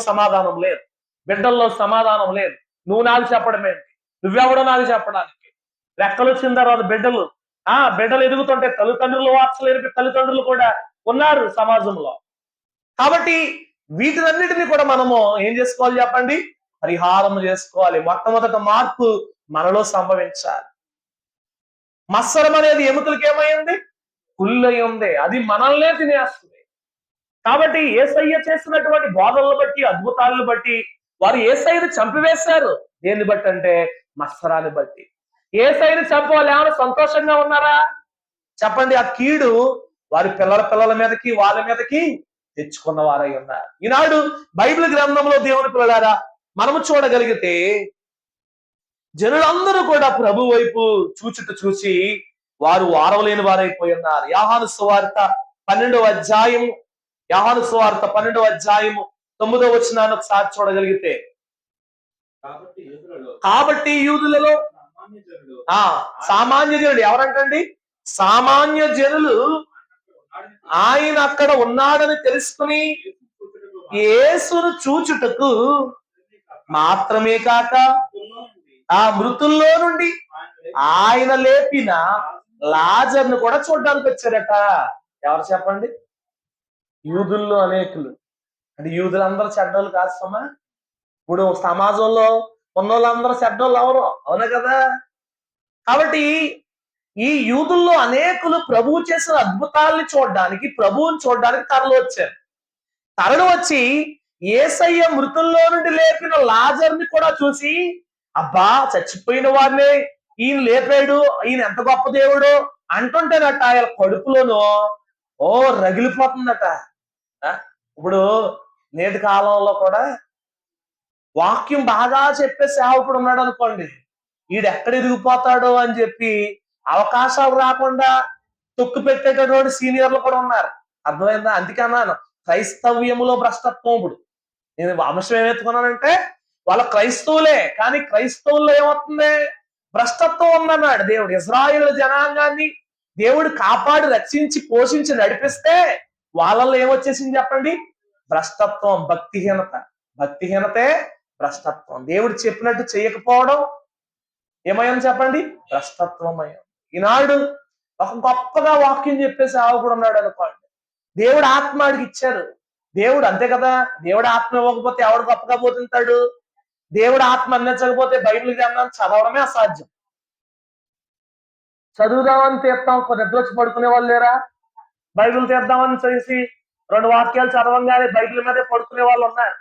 సమాధానం లేదు. బిడ్డల్లో సమాధానం లేదు. నువ్వు నాకు చెప్పడం ఏంటి? నువ్వెవడో నాకు చెప్పడానికి. రెక్కలు వచ్చిన తర్వాత బిడ్డలు ఆ బిడ్డలు ఎదుగుతుంటే తల్లిదండ్రులు వాత్సలేని తల్లిదండ్రులు కూడా ఉన్నారు సమాజంలో. కాబట్టి వీటినన్నిటిని కూడా మనము ఏం చేసుకోవాలి చెప్పండి? పరిహారం చేసుకోవాలి. మొట్టమొదట మార్పు మనలో సంభవించాలి. మత్సరం అనేది ఎముకలకి ఏమైంది? కుళ్ళై ఉంది. అది మనల్నే తినేస్తుంది. కాబట్టి ఏసయ్య చేసినటువంటి బోధనలు బట్టి అద్భుతాలను బట్టి వారు ఏసైని చంపివేశారు. దేన్ని బట్టి అంటే మత్సరాన్ని బట్టి. ఏసైని చంపవాళ్ళు సంతోషంగా ఉన్నారా? చెప్పండి ఆ కీడు వారి పిల్లల పిల్లల మీదకి వాళ్ళ మీదకి తెచ్చుకున్న వారై ఉన్నారు. ఈనాడు బైబిల్ గ్రంథంలో దేవుని పిల్లలారా మనము చూడగలిగితే జనులందరూ కూడా ప్రభు వైపు చూచుట చూసి వారు వారవలేని వారైపోయి ఉన్నారు. యాహాను సువార్త పన్నెండవ అధ్యాయం యాహాను సువార్త పన్నెండవ అధ్యాయము తొమ్మిదవ వచ్చినాన్ని ఒకసారి చూడగలిగితే కాబట్టి యూదులలో ఆ సామాన్య జనులు ఎవరంటండి? సామాన్య జనులు ఆయన అక్కడ ఉన్నాడని తెలుసుకుని యేసును చూచుటకు మాత్రమే కాక ఆ మృతుల్లో నుండి ఆయన లేపిన లాజర్ను కూడా చూడడానికి వచ్చారట. ఎవరు చెప్పండి? యూదుల్లో అనేకులు. అంటే యూదులందరూ చెడ్డోళ్ళు కాదు సమా. ఇప్పుడు సమాజంలో ఉన్న వాళ్ళందరూ చెడ్డోళ్ళు అవరు అవునా కదా? కాబట్టి ఈ యూదుల్లో అనేకులు ప్రభువు చేసిన అద్భుతాల్ని చూడడానికి ప్రభువుని చూడడానికి తరలి వచ్చారు. తరలి వచ్చి ఏసయ్య మృతుల్లో నుండి లేపిన లాజర్ని కూడా చూసి అబ్బా చచ్చిపోయిన వారిని ఈయన లేపాడు ఈయన ఎంత గొప్ప దేవుడు అంటుంటేనట ఆయన కడుపులోనూ ఓ రగిలిపోతుందట. ఇప్పుడు నేటి కాలంలో కూడా వాక్యం బాగా చెప్పే సేవకుడు ఉన్నాడు అనుకోండి. ఈడు ఎక్కడ ఇరిగిపోతాడు అని చెప్పి అవకాశాలు రాకుండా తొక్కు పెట్టేటటువంటి సీనియర్లు కూడా ఉన్నారు. అర్థమైందా? అందుకే అన్నాను క్రైస్తవ్యములో భ్రష్టత్వం ఇప్పుడు. నేను అంశం ఏమెత్తుకున్నానంటే వాళ్ళ క్రైస్తవులే కానీ క్రైస్తవుల్లో ఏమవుతుంది? భ్రష్టత్వం ఉందన్నాడు దేవుడు. ఇజ్రాయిల్ జనాంగాన్ని దేవుడు కాపాడి రక్షించి పోషించి నడిపిస్తే వాళ్ళల్లో ఏమొచ్చేసింది చెప్పండి? భ్రష్టత్వం భక్తిహీనత. భక్తిహీనతే భ్రష్టత్వం. దేవుడు చెప్పినట్టు చేయకపోవడం ఏమయ్యని చెప్పండి? భ్రష్టత్వం భ్రష్టత్వమయం. ఈనాడు ఒక గొప్పగా వాక్యం చెప్పేసి ఆవుకుడు ఉన్నాడు అనుకోండి. దేవుడు ఆత్మ ఆడికి ఇచ్చారు దేవుడు అంతే కదా? దేవుడు ఆత్మ ఇవ్వకపోతే ఎవడు గొప్పగా పోతుంటాడు దేవుడు ఆత్మ అందించకపోతే బైబిల్ గ్రంథాన్ని చదవడమే అసాధ్యం. చదువుదామని తీర్థం నిద్ర వచ్చి పడుకునే వాళ్ళు లేరా? బైబిల్ తీద్దామని చేసి రెండు వాక్యాలు చదవంగానే బైబిల్ మీదే పడుకునే వాళ్ళు ఉన్నారు.